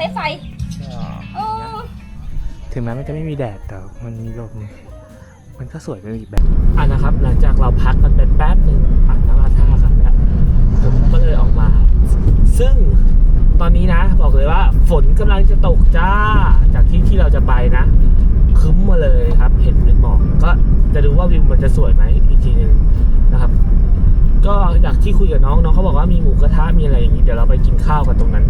ช้ไฟเออถึงแม้มันจะไม่มีแดดแต่มันมีลมมันก็สวยไปอีกแบบอะนะครับ หลังจากเราพักกันไปแป๊บหนึ่งอาบน้ำอาท่ากันแล้วผมก็เลยออกมา ซึ่งตอนนี้นะ บอกเลยว่าฝนกำลังจะตกจ้า จากที่ที่เราจะไปนะคึ้มมาเลยครับ เห็นเป็นหมอกก็จะดูว่าวิวมันจะสวยไหมอีกทีหนึงนะครับ ก็อยากที่คุยกับน้องน้องเขาบอกว่ามีหมูกระทะมีอะไรอย่างนี้เดี๋ยวเราไปกินข้าวกันตรงนั้น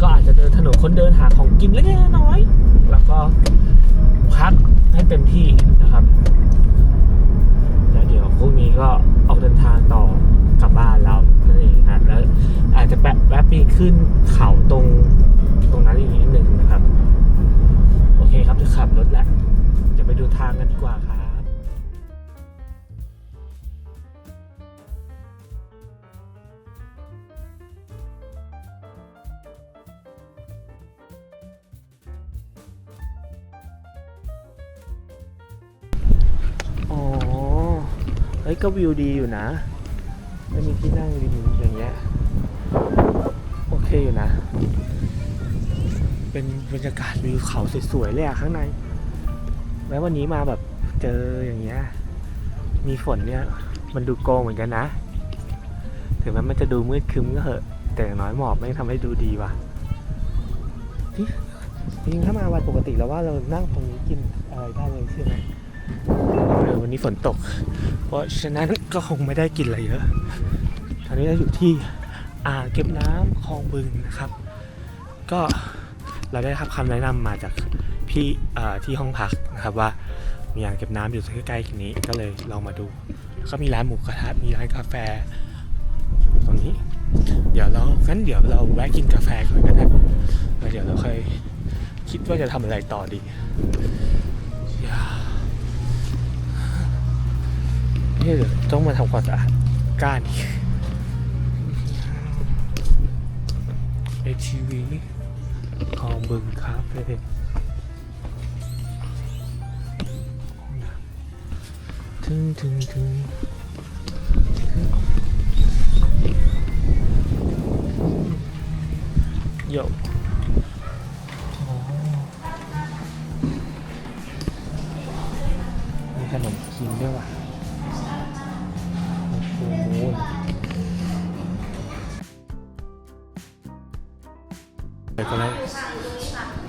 ก็อาจจะเดินถนนคนเดินหาของกินเล็กน้อย แล้วก็พักให้เต็มที่นะครับ แล้วเดี๋ยวพรุ่งนี้ก็ออกเดินทางต่อกลับบ้านเรานั่นเองครับแล้วอาจจะแวะแวะไปขึ้นเขาตรงตรงนั้นอีกนิดหนึ่งนะครับ โอเคครับจะขับรถแล้วจะไปดูทางกันดีกว่าครับ ก็วิวดีอยู่นะไม่มีที่นั่งริมอย่างเงี้ย โอเคอยู่นะ เป็นบรรยากาศวิวเขาสวยๆเลยอะข้างใน แล้ววันนี้มาแบบเจออย่างเงี้ย มีฝนเนี่ย มันดูโกงเหมือนกันนะ ถึงแม้มันจะดูมืดคึ้มก็เหอะ แต่อย่างน้อยหมอกไม่ทำให้ดูดีว่ะจริงถ้ามาวันปกติแล้วว่าเรานั่งตรงนี้กินอะไรได้เลยใช่ไหม วันนี้ฝนตก เพราะฉะนั้นก็คงไม่ได้กินอะไรเยอะ ตอนนี้เราอยู่ที่อ่างเก็บน้ำคลองบึงนะครับ ก็เราได้รับคำแนะนำมาจากพี่ที่ห้องพักนะครับว่ามีอ่างเก็บน้ำอยู่ใกล้ๆนี้ก็เลยลองมาดูก็มีร้านหมูกระทะมีร้านกาแฟอยู่ตรงนี้ เดี๋ยวเรางั้นเดี๋ยวเราแวะกินกาแฟก่อนก็ได้แล้วเดี๋ยวเราค่อยคิดว่าจะทำอะไรต่อดีอ ที่เดี๋ยวต้องมาทำความสะอาดก้านอีก ATV คลองบึงครับเพื่อนถึงถึงถึงโย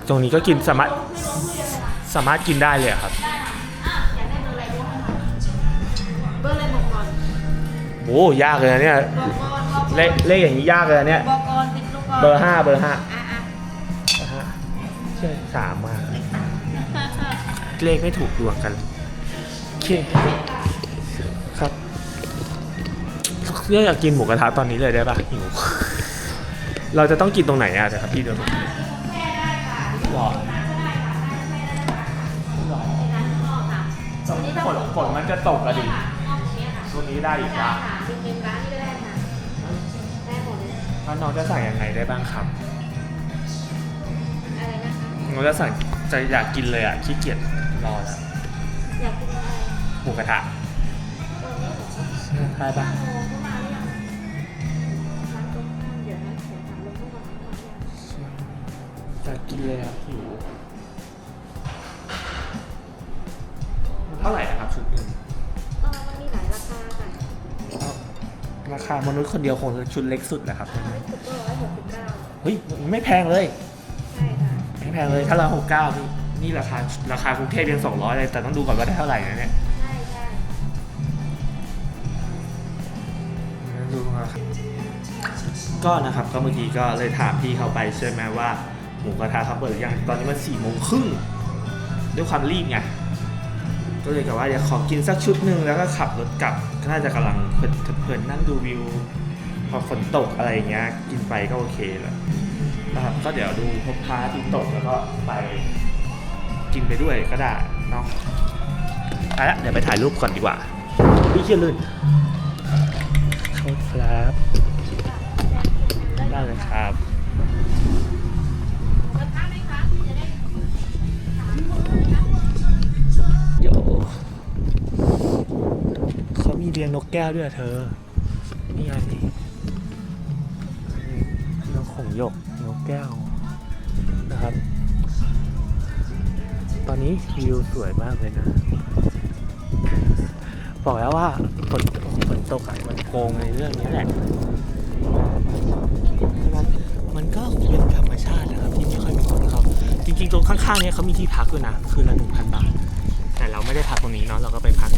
ตรงนี้ก็กินสามารถสามารถกินได้เลยอะครับเบอร์อะไรบอกก่อนโอ้ยากเลยนะเนี่ยบอกก่อนบอกก่อนเลขเลขอย่างนี้ยากเลยนะเนี่ยบอกก่อนติดลูกก่อนเบอร์ห้าเบอร์ห้าอะอะเบอร์ห้าใช่สามมาเลขไม่ถูกดวงกันโอเคครับเรื่องอยากกินหมูกระทะตอนนี้เลยได้ปะหิวเราจะต้องกินตรงไหนอะเดี๋ยวครับพี่เดี๋ยวผม หรอหรอฝนฝนมันจะตกอะดิตรงนี้ได้อีกนะค่ะเป็นเป็นร้านนี้ก็ได้ค่ะได้หมดเลยแล้วน้องจะสั่งยังไงได้บ้างครับอะไรนะคะน้องจะสั่งจะอยากกินเลยอะขี้เกียจรอแล้วอยากกินอะไรหมูกระทะตอนนี้เหรอได้ปะ เลยครับหิวเท่าไหร่นะครับชุดหนึ่งเออมันมีหลายราคาค่ะราคามนุษย์คนเดียวคงชุดเล็กสุดแหละครับไม่สุดก็ร้อยหกสิบเก้าเฮ้ยไม่แพงเลยใช่ค่ะไม่แพงเลยถ้าเราหกเก้านี่นี่ราคาราคากรุงเทพยังสองร้อยเลยแต่ต้องดูก่อนว่าได้เท่าไหร่นะเนี่ยใช่ใช่ดูก่อนครับก็นะครับก็เมื่อกี้ก็เลยถามพี่เขาไปใช่ไหมว่า หมูกระทะเขาเปิดหรือยังตอนนี้มันสี่โมงครึ่งด้วยความรีบไงก็เลยกับว่าอยากขอกินสักชุดหนึ่งแล้วก็ขับรถกลับก็น่าจะกำลังเพลินๆนั่งดูวิว พอฝนตกอะไรอย่างเงี้ยกินไปก็โอเคแล้วนะครับก็เดี๋ยวดูพบพระอาที่ตกแล้วก็ไปกินไปด้วยก็ได้เนาะไปละเดี๋ยวไปถ่ายรูปก่อนดีกว่าพี่เชี่ยลื่นโทษครับได้เลยครับ ลี้ยงนกแก้วด้วยเธอ นี่ไงนกของหยกนกแก้วนะครับ ตอนนี้วิวสวยมากเลยนะ บอกแล้วว่าฝนฝนตกอะมันโกงในเรื่องนี้แหละมันก็เป็นธรรมชาตินะครับที่ไม่ค่อยมีคนเขาจริงๆตรงข้างๆเนี้ยเขามีที่พักด้วยนะ คืนละหนึ่งพันบาท แต่เราไม่ได้พักตรงนี้เนาะเราก็ไปพัก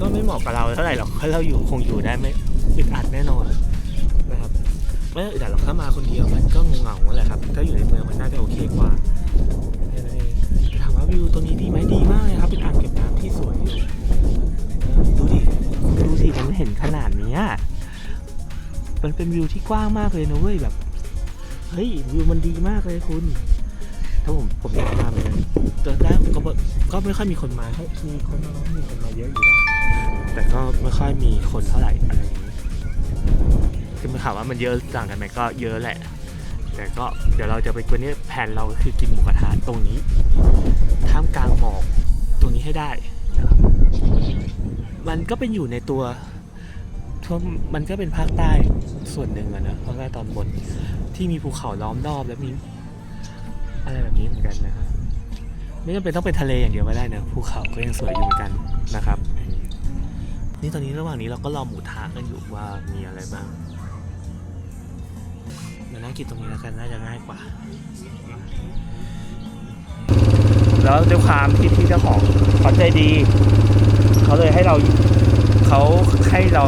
ก็ไม่เหมาะกับเราเท่าไหร่หรอกเพราะเราอยู่คงอยู่ได้ไม่อึดอัดแน่นอนนะครับไม่อึดอัดหรอกถ้ามาคนเดียวมันก็เหงาแหละครับ ถ้าอยู่ในเมืองมันน่าจะโอเคกว่าแค่นั้นเองถามว่าวิวตรงนี้ดีไหมดีมากเลยครับเป็นอ่างเก็บน้ำที่สวยดูดิดูสิมันเห็นขนาดเนี้ยมันเป็นวิวที่กว้างมากเลยนะเว้ยแบบเฮ้ยวิวมันดีมากเลยคุณ ถ้าผมผมอยากมาเหมือนกันแต่แรกก็ก็ไม่ค่อยมีคนมาให้มีคนมามีคนมาเยอะอยู่นะ แต่ก็ไม่ค่อยมีคนเท่าไหร่อะไรอย่างนี้คือมันถามว่ามันเยอะต่างกันไหมก็เยอะแหละ แต่ก็เดี๋ยวเราจะไปวันนี้แผนเราก็คือกินหมูกระทะตรงนี้ท่ามกลางหมอกตรงนี้ให้ได้นะครับมันก็เป็นอยู่ในตัวทั่วมันก็เป็นภาคใต้ส่วนหนึ่งอะนะภาคใต้ตอนบนที่มีภูเขาล้อมรอบแล้วมีอะไรแบบนี้เหมือนกันนะครับไม่จำเป็นต้องเป็นทะเลอย่างเดียวก็ได้นะภูเขาก็ยังสวยอยู่เหมือนกันนะครับ นี่ตอนนี้ระหว่างนี้เราก็รอหมูทะกันอยู่ว่ามีอะไรบ้างมานั่งกินตรงนี้แล้วกันน่าจะง่ายกว่า แล้วด้วยความที่พี่เจ้าของเขาใจดี เขาเลยให้เราเขาให้เรา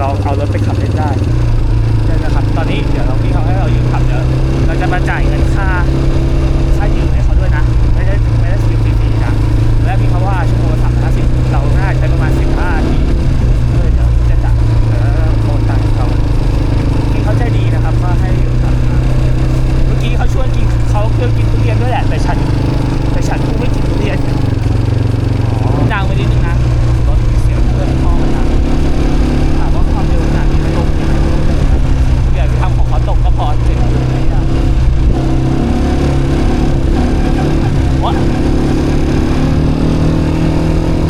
ลองเอารถไปขับเล่นได้ใช่นะครับ ตอนนี้เดี๋ยวเราพี่เขาให้เรายืมขับเดี๋ยวเราจะมาจ่ายเงินค่าค่ายืมให้เขาด้วยนะ ไม่ได้ไม่ได้ยืมฟรีๆนะ แล้วพี่เขาว่าชั่วโมงละสามห้าสิบเราน่าใช้ประมาณสิบห้าทีก็เลยเดี๋ยวจะจ่ายแล้วโอนตังค์ให้เขาพี่เขาใจดีนะครับก็ให้ยืมขับมาเมื่อกี้เขาชวนกิน เขาเลือกกินทุเรียนด้วยแหละแต่ฉันแต่ฉันคงไม่กินทุเรียน ดังไปนิดนึงนะรถเสียงเพื่อนพ่อมันดังถามว่าความเร็วขนาดนี้ไม่ลงยังไงไม่รู้เลยนะอย่าไปทำของเขาตกก็พอเสร็จไม่ยากวะ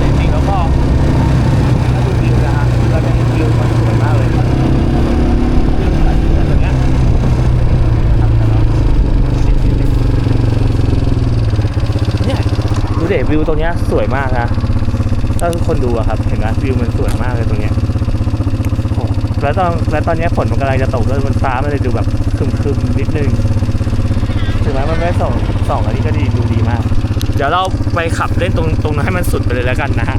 จริงๆแล้วก็ถ้าดูวิวนะฮะเราจะเห็นวิวมันสวยมากเลยวิวแบบนี้แบบเนี้ยนะครับแต่เราชิดนิดนึงเนี่ยดูเด็วิว ตรงนี้สวยมากนะถ้าคนดูอะครับ เห็นไหมวิวมันสวยมากเลยตรงเนี้ยแล้วตอนแล้วตอนนี้ฝนมันกำลังจะตกด้วยมันฟ้ามันเลยดูแบบครึมๆนิดนึงถึงแม้มันไม่ส่องส่องอันนี้ก็ดีดูดีมาก เดี๋ยวเราไปขับเล่นตรงตรงนั้นให้มันสุดไปเลยแล้วกันนะฮะ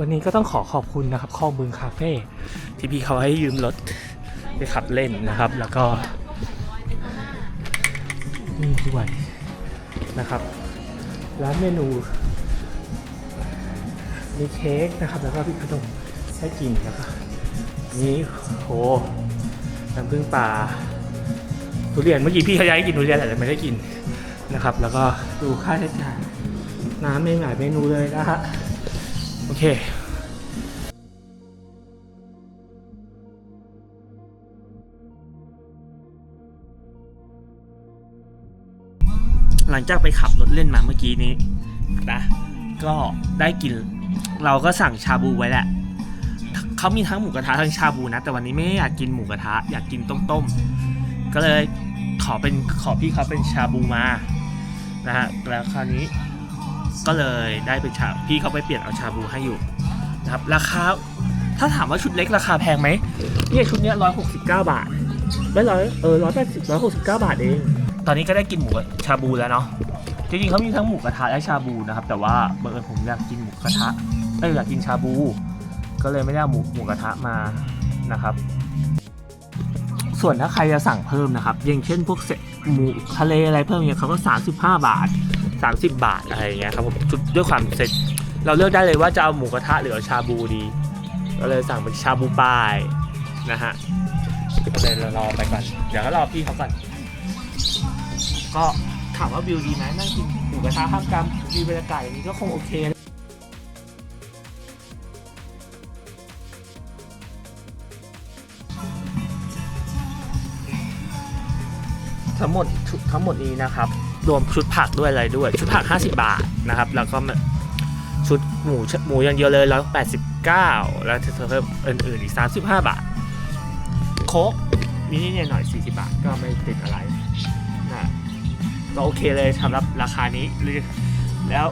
วันนี้ก็ต้องขอขอบคุณนะครับคลองบึงคาเฟ่ที่พี่เขาให้ยืมรถไปขับเล่นนะครับ แล้วก็นี่ด้วยนะครับร้านเมนู มีเค้กนะครับ แล้วก็พี่ขนมให้กินแล้วก็นี่โหน้ำผึ้งปลาทุเรียนเมื่อกี้พี่เขาย้ายกินทุเรียนแต่ไม่ได้กินนะครับ แล้วก็ดูค่าใช้จ่ายน้ำเมนูหลายเมนูเลยนะฮะ โอเคหลังจากไปขับรถเล่นมาเมื่อกี้นี้นะก็ได้กินเราก็สั่งชาบูไว้แหละเขามีทั้งหมูกระทะทั้งชาบูนะ แต่วันนี้ไม่อยากกินหมูกระทะอยากกินต้มๆก็เลยขอเป็นขอพี่เขาเป็นชาบูมานะฮะแล้วคราวนี้ ก็เลยได้เป็นชาพี่เขาไปเปลี่ยนเอาชาบูให้อยู่นะครับราคาถ้าถามว่าชุดเล็กราคาแพงไหมเนี่ยชุดเนี้ยร้อยหกสิบเก้าบาทไม่ร้อยเออร้อยแปดสิบร้อยหกสิบเก้าบาทเองตอนนี้ก็ได้กินหมูชาบูแล้วเนาะจริงๆเขามีทั้งหมูกระทะและชาบูนะครับ แต่ว่าบังเอิญผมอยากกินหมูกระทะเอ้ยอยากกินชาบู ก็เลยไม่ได้หมูหมูกระทะมานะครับ ส่วนถ้าใครจะสั่งเพิ่มนะครับอย่างเช่นพวกเศษหมูทะเลอะไรเพิ่มเนี่ยเขาก็ 35 บาท 30 บาทอะไรอย่างเงี้ยครับผมชุดด้วยความเสร็จเราเลือกได้เลยว่าจะเอาหมูกระทะหรือเอาชาบูดีก็เลยสั่งเป็นชาบูปลายนะฮะก็เลยรอไปก่อนเดี๋ยวก็รอพี่เขาก่อนก็ถามว่าวิวดีไหมนั่งกินหมูกระทะท่ามกลางวิวบรรยากาศอย่างนี้ก็คงโอเคนะทั้งหมดชุดทั้งหมดนี้นะครับ รวมชุดผักด้วยอะไรด้วย ชุดผัก 50 บาทนะครับ แล้วก็ชุดหมูหมูอย่างเดียวเลย 189 แล้วเพิ่มอื่นๆอีก 35 บาท โค้กนิดๆหน่อย 40 บาทก็ไม่ติดอะไรนะก็โอเคเลยสำหรับราคานี้แล้ว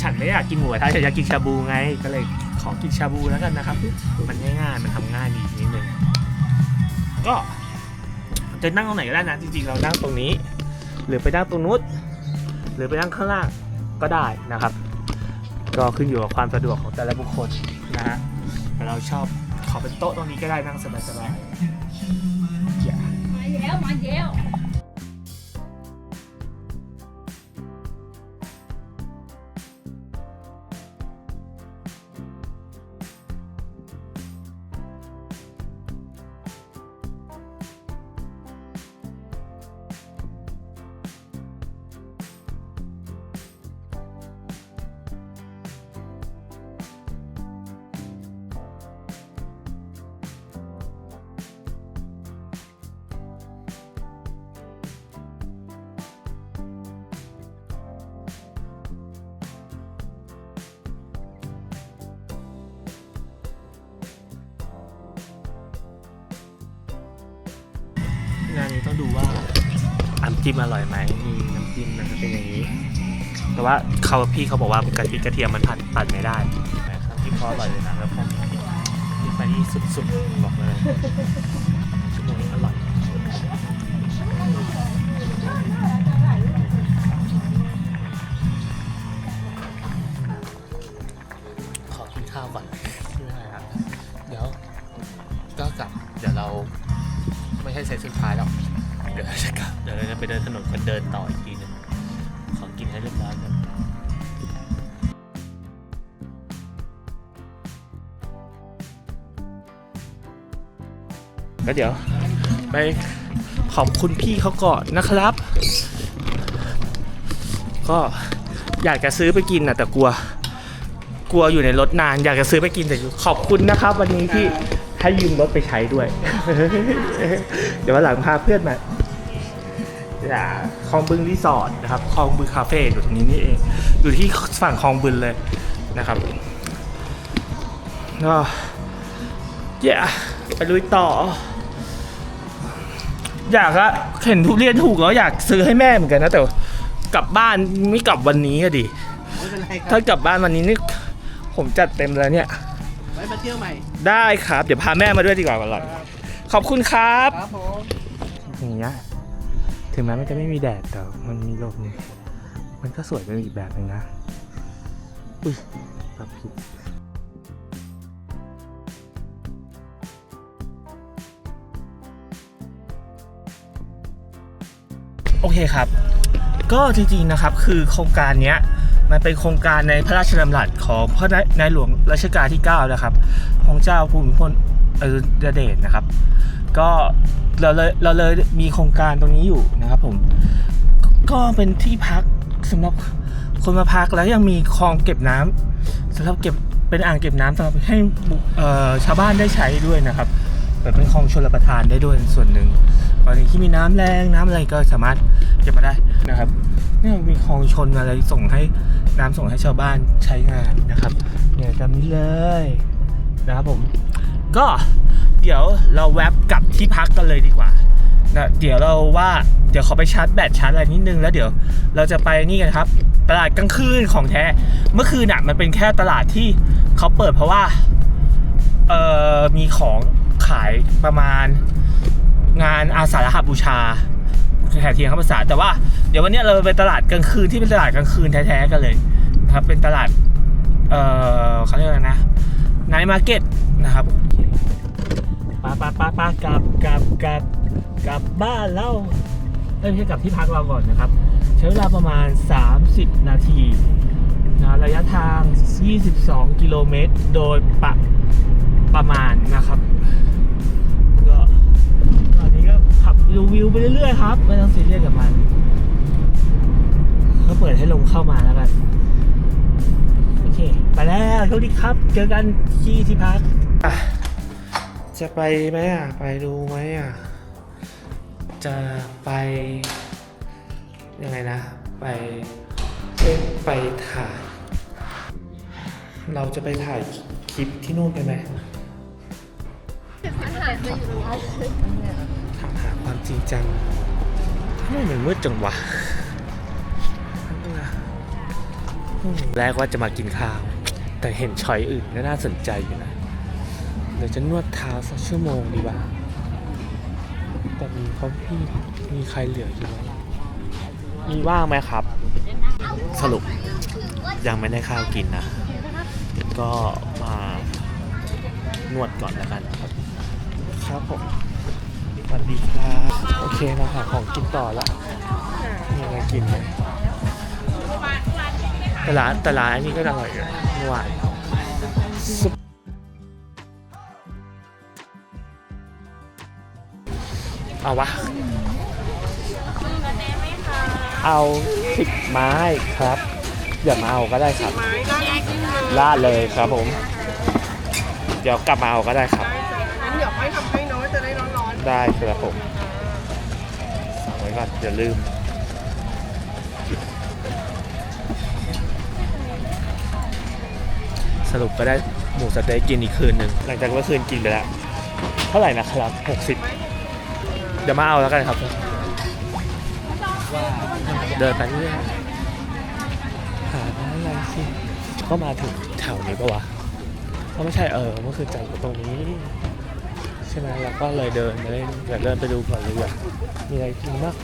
ฉันไม่อยากกินหมูกระทะฉันอยากกินชาบูไงก็เลยขอกินชาบูแล้วกันนะครับ มันง่ายๆมันทำง่ายดีนิดนึงก็จะนั่งตรงไหนก็ได้นะจริงๆเรานั่งตรงนี้ หรือไปนั่งตรงนู้นหรือไปนั่งข้างล่างก็ได้นะครับ ก็ขึ้นอยู่กับความสะดวกของแต่ละบุคคลนะฮะแต่เราชอบขอเป็นโต๊ะตรงนี้ก็ได้นั่งสบายๆอย่ามาแล้วมาแล้ว งานนี้ต้องดูว่าน้ำจิ้มอร่อยไหมมีน้ำจิ้มนะครับเป็นอย่างนี้ แต่ว่าเขาพี่เขาบอกว่ากะทิกระเทียมมันผัดผัดไม่ได้แต่น้ำจิ้มเขาอร่อยเลยนะแล้วผมนี่ไปนี่สุดๆบอกเลย เดี๋ยว ไปขอบคุณพี่เขาก่อนนะครับ ก็อยากจะซื้อไปกินนะแต่กลัว กลัวอยู่ในรถนาน อยากจะซื้อไปกินแต่ขอบคุณนะครับ วันนี้ที่ให้ยืมรถไปใช้ด้วย เดี๋ยววันหลังพาเพื่อนมาอย่าคลองบึงรีสอร์ทนะครับคลองบึงคาเฟ่อยู่ตรงนี้นี่เอง อยู่ที่ฝั่งคลองบึงเลยนะครับก็อย่าไปลุยต่อ อยากอะเห็นทุเรียนถูกแล้วอยากซื้อให้แม่เหมือนกันนะแต่กลับบ้านไม่กลับวันนี้อะดิไม่เป็นไรคถ้ารับกลับบ้านวันนี้นี่ผมจัดเต็มแล้วเนี่ย ไว้มาเที่ยวใหม่ ได้ครับ เดี๋ยวพาแม่มาด้วยดีกว่าก่อนขอบคุณครับ ครับผม อย่างเงี้ยถึงแม้มันจะไม่มีแดดแต่มันมีลมมันก็สวยเป็นอีกแบบหนึ่งนะ อุ้ยปรับผิด โอเคครับ ก็จริงๆนะครับคือโครงการเนี้ยมันเป็นโครงการในพระราชดำรัสของพระในหลวงรัชกาลที่ 9 นะครับ ของเจ้าภูมิพลอดุลยเดชนะครับ ก็เราเลยเราเลยมีโครงการตรงนี้อยู่นะครับผม ก็เป็นที่พักสำหรับคนมาพักแล้วยังมีคลองเก็บน้ำสำหรับเก็บเป็นอ่างเก็บน้ำสำหรับให้ชาวบ้านได้ใช้ด้วยนะครับแบบเป็นคลองชลประทานได้ด้วยส่วนหนึ่ง กรณีที่มีน้ำแรงน้ำอะไรก็สามารถเก็บมาได้นะครับเนี่ยมีคลองชนอะไรส่งให้น้ำส่งให้ชาวบ้านใช้งานนะครับเนี่ยจำนี้เลยนะครับผม ก็เดี๋ยวเราแวบกลับที่พักกันเลยดีกว่านะเดี๋ยวเราว่าเดี๋ยวขอไปชาร์จแบตชาร์จอะไรนิดนึงแล้วเดี๋ยวเราจะไปนี่กันครับ ตลาดกลางคืนของแท้ เมื่อคืนน่ะมันเป็นแค่ตลาดที่เขาเปิดเพราะว่าเอ่อมีของขายประมาณ งานอาสาฬหบูชาแห่เทียนข้าพรรษาแต่ว่าเดี๋ยววันนี้เราไปตลาดกลางคืนที่เป็นตลาดกลางคืนแท้ๆกันเลยนะครับเป็นตลาดเอ่อเขาเรียกอะไรนะไนท์มาร์เก็ตนะครับปาปาปาปากลับกลับกลับกลับบ้านเราเอ้ยไม่ใช่กลับที่พักเราก่อนนะครับ ใช้เวลาประมาณ 30 นาทีนะระยะทาง 22 กิโลเมตร โดยประประมาณนะครับ ดูวิวไปเรื่อยๆครับ ไม่ต้องซีเรียสกับมัน ก็เปิดให้ลงเข้ามาแล้วกัน โอเค ไปแล้วโชคดีครับ เจอกันที่ที่พัก จะไปไหมอะ ไปดูไหมอะ จะไป ยังไงนะ ไปเอ้ยไปถ่าย เราจะไปถ่ายคลิปที่นู่นกันไหมถาม หาความจริงจังทำไมมันมืดจังวะแรกว่าจะมากินข้าว แต่เห็นชอยอื่นก็น่าสนใจอยู่นะ เดี๋ยวจะนวดเท้าสักชั่วโมงดีกว่าแต่มีเขาพี่มีใครเหลืออยู่ไหมมีว่างไหมครับ สรุปยังไม่ได้ข้าวกินนะ ก็มานวดก่อนแล้วกันครับ ครับผม วัสดีครับโอเคเราหาของกินต่อละมีอะไรกินไหมแต่ร้านแต่ร้านอันนี้ก็อร่อยอยู่เมื่อวานซุปเอาวะ เอาสิบไม้ครับอย่ามาเอาก็ได้ครับลาดเลยครับผม เดี๋ยวกลับมาเอาก็ได้ครับ ได้ครับผมสั่งไว้ก่อนอย่าลืม สรุปก็ได้หมูสะเต๊กกินอีกคืนหนึ่งหลังจากเมื่อคืนกินไปแล้วเท่าไหร่นะครับ 60 เดี๋ยวมาเอาแล้วกันครับ เดินไปเรื่อยหาร้านอะไรสิก็มาถึงแถวนี้ปะวะก็ไม่ใช่เออเมื่อคืนจอดอยู่ตรงนี้ ใช่ไหมเราก็เลยเดินไปเล่นเดี๋ยวเดินไปดูก่อนเลยว่ามีอะไรกินบ้าง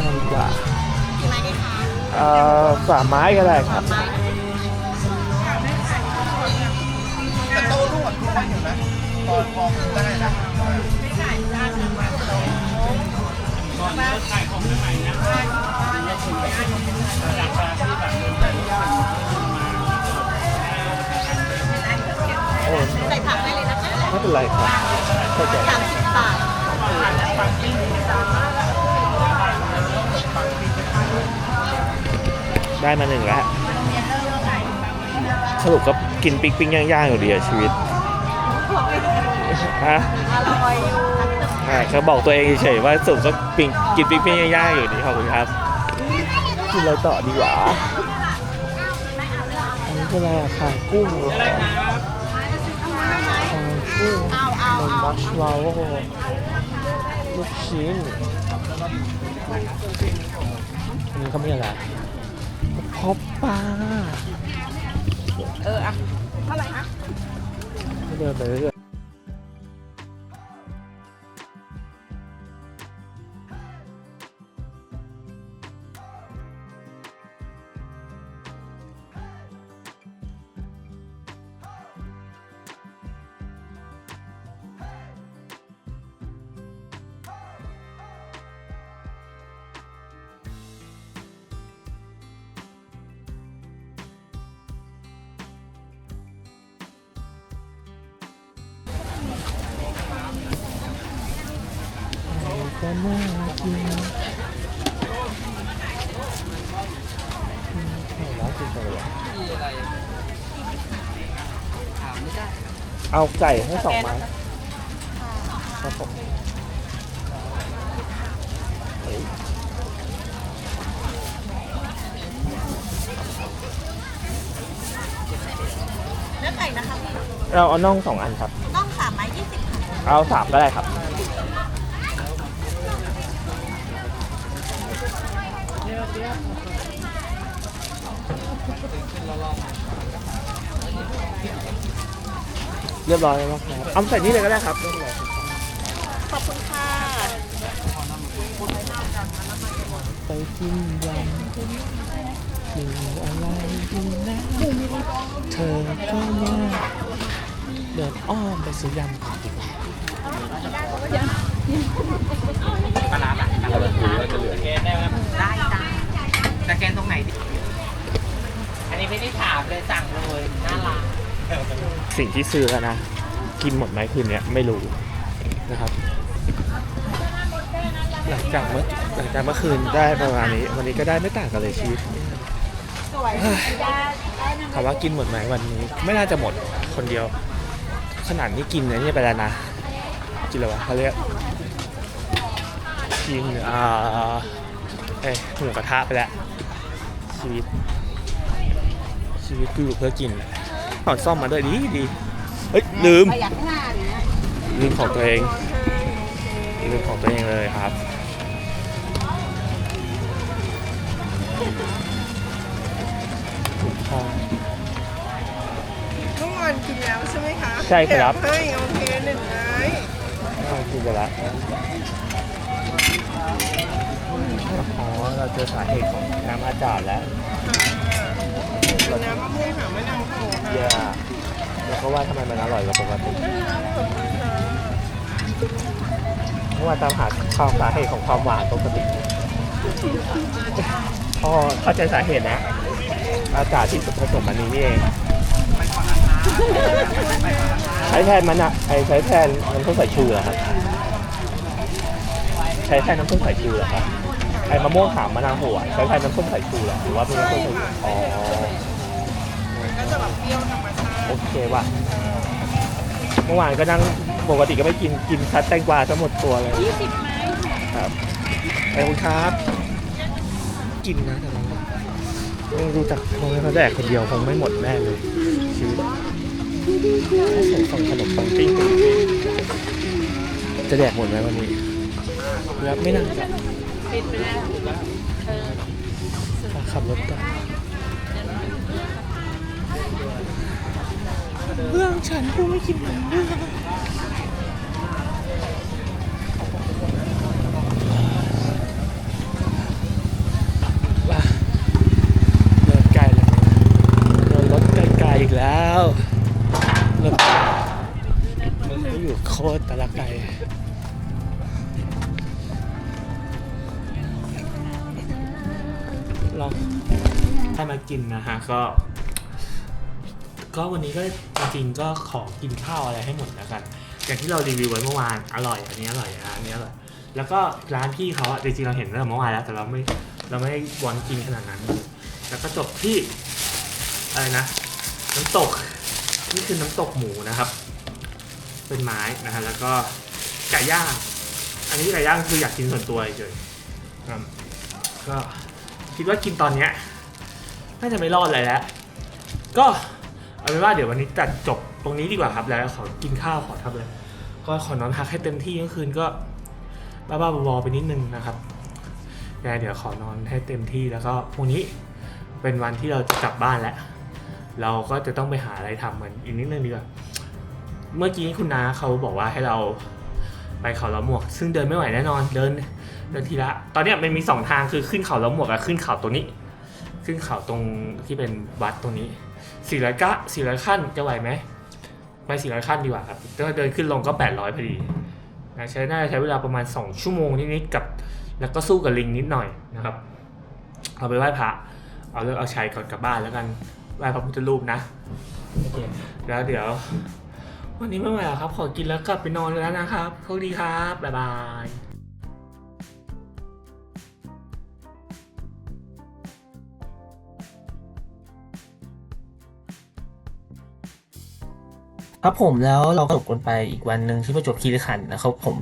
กินหมูย่างดีกว่าเอ่อสามไม้ก็ได้ครับแต่โต้รุ่งอะทุกวันอยู่นะตอนพอได้นะโอ้ๆใส่ผักได้เลยนะคะไม่เป็นไรครับเข้าใจ สามสิบบาท ได้มาหนึ่งแล้ว สรุปก็กินปิ๊กปิ๊กย่างๆอยู่ดีอะชีวิตฮะอร่อยอยู่อ่าเขาบอกตัวเองเฉยๆว่าสรุปก็ปิงกินปิ๊กปิ๊กย่างๆอยู่ดีขอบคุณครับกินอะไรต่อดีกว่าอันนี้คืออะไรอะคางกุ้งเหรอคางกุ้งเอาเอามันเอามัชวาโลลูกชิ้น อันนี้เขาไม่อะไรพอปปลาเอออะเท่าไหร่คะเดินไปเรื่อย ก็น่ากินอืมร้านกินไปเลยอะมีอะไรถามไม่ได้เอาไก่ให้สองไม้ครับผมเฮ้ยเนื้อไก่นะคะเราเอาน่องสองอันครับน่องสามไม้ยี่สิบค่ะเอาสามก็ได้ครับ เรียบร้อยแล้วครับเอาใส่นี่เลยก็ได้ครับไม่เป็นไรขอบคุณค่ะไปกินยำกินอะไรดีนะเธอก็ว่าเดินอ้อมไปซื้อยำก่อนดีกว่าปลาร้าแบบปลาร้าสแกนได้ไหมได้จ้าสแกนตรงไหนดิอันนี้ไม่ได้ถามเลยสั่งเลยน่ารัก สิ่งที่ซื้อแล้วนะ กินหมดไหมคืนเนี้ยไม่รู้นะครับ หลังจากเมื่อหลังจากเมื่อคืนได้ประมาณนี้ วันนี้ก็ได้ไม่ต่างกันเลยชีวิตสถามว่ากินหมดไหมวันนี้ ไม่น่าจะหมดคนเดียว ขนาดนี้กินเนี่ยนี่ไปแล้วนะกินอะไรวะเขาเรียกกินอ่าเอ้หมูกระทะไปแล้วชีวิตชีวิตกูอยู่เพื่อกิน ถอนซ่อมมาด้วยดีดีเฮ้ยลืม ประหยัดหน้าเนี่ยลืมของตัวเองลืมของตัวเองเลยครับถูกต้อง เมื่อวานกินแล้วใช่ไหมคะใช่ครับ แถมให้โอเคหนึ่งไม้เอากินไปละอ๋อเราเจอสาเหตุของน้ำอาจารย์แล้ว เป็นน้ำมะม่วงหามะนาวโขลกค่ะเย่าแล้วก็ว่าทำไมมันอร่อยกว่าปกติเพราะว่าตามหาความสาเหตุของความหวานปกติพอเข้าใจสาเหตุแล้วอาจารย์ที่ผสมอันนี้นี่เอง ใช้แทนมันอะไอใช้แทนน้ำส้มสายชูเหรอครับ ใช้แทนน้ำส้มสายชูเหรอครับ ไอมะม่วงหามมะนาวโหัวใช้แทนน้ำส้มสายชูเหรอหรือว่าเป็นน้ำส้มสายชูอ๋อ โอเคว่ะ เมื่อวานก็นั่งปกติก็ไม่กินกินคัดแตงกวาทั้งหมดตัวเลยยี่สิบไม้ครับขอบคุณครับ กินนะแต่เราไม่รู้จักคงไม่เขาแดกคนเดียวคงไม่หมดแน่เลยชีวิตส่งขนมปังปิ้งจะแดกหมดไหมวันนี้แล้วไม่น่าจะขับรถต่อ เรื่อง ฉันกูไม่คิดเหมือนเรื่องว่าเดินไกลเลยโดนรถไกลๆอีกแล้วรถมันก็อยู่โคตรตะละไกลลองให้มากินนะฮะก็ ก็วันนี้ก็ ริงๆก็ขอกินข้าวอะไรให้หมดแล้วกัน อย่างที่เรารีวิวไว้เมื่อวานอร่อย อันนี้อร่อยอันนี้อร่อยแล้วก็ร้านพี่เขาอะจริงๆเราเห็นตั้งแต่เมื่อวานแล้วแต่เราไม่เราไม่ได้วอนกินขนาดนั้น แล้วก็จบที่อะไรนะน้ำตกนี่คือน้ำตกหมูนะครับ เป็นไม้นะฮะแล้วก็ไก่ย่างอันนี้ไก่ย่างคืออยากกินส่วนตัวเฉยครับก็คิดว่ากินตอนเนี้ยน่าจะไม่รอดอะไรแล้วก็ เอาเป็นว่าเดี๋ยววันนี้ตัดจบตรงนี้ดีกว่าครับ แล้วขอกินข้าวขอทำเลยก็ขอนอนพักให้เต็มที่เมื่อคืนก็บ้าๆบอๆไปนิดนึงนะครับยังไงเดี๋ยวขอนอนให้เต็มที่แล้วก็พรุ่งนี้เป็นวันที่เราจะกลับบ้านแล้ว เราก็จะต้องไปหาอะไรทำเหมือนอีกนิดนึงดีกว่า เมื่อกี้คุณน้าเขาบอกว่าให้เราไปเขาล้อหมวก ซึ่งเดินไม่ไหวแน่นอน เดินเดินทีละ ตอนนี้มันมีสองทางคือขึ้นเขาล้อหมวกกับขึ้นเขาตัวนี้ ขึ้นเขาตรงที่เป็นวัดตรงนี้ สี่ร้อยก้าสี่ร้อยขั้นจะไหวไหมไปสี่ร้อยขั้นดีกว่าครับถ้าเดินขึ้นลงก็แปดร้อยพอดีนะใช้น่าจะใช้เวลาประมาณสองชั่วโมงนิดๆกับแล้วก็สู้กับลิงนิดหน่อยนะครับ เอาไปไหว้พระเอาเลิกเอาชัยก่อนกลับบ้านแล้วกันไหว้พระพุทธรูปนะโอเคแล้วเดี๋ยว วันนี้ไม่ไหวแล้วครับ ขอกินแล้วกลับไปนอนแล้วนะครับโชคดีครับบ๊ายบาย ครับผมแล้วเราก็จบกันไปอีกวันหนึ่งที่ประจวบคีรีขันธ์นะครับผม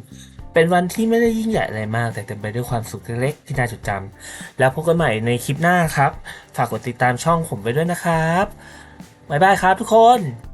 เป็นวันที่ไม่ได้ยิ่งใหญ่อะไรมาก แต่เต็มไปด้วยความสุขเล็กๆที่น่าจดจำแล้วพบกันใหม่ในคลิปหน้าครับ ฝากกดติดตามช่องผมไว้ด้วยนะครับบ๊ายบายครับทุกคน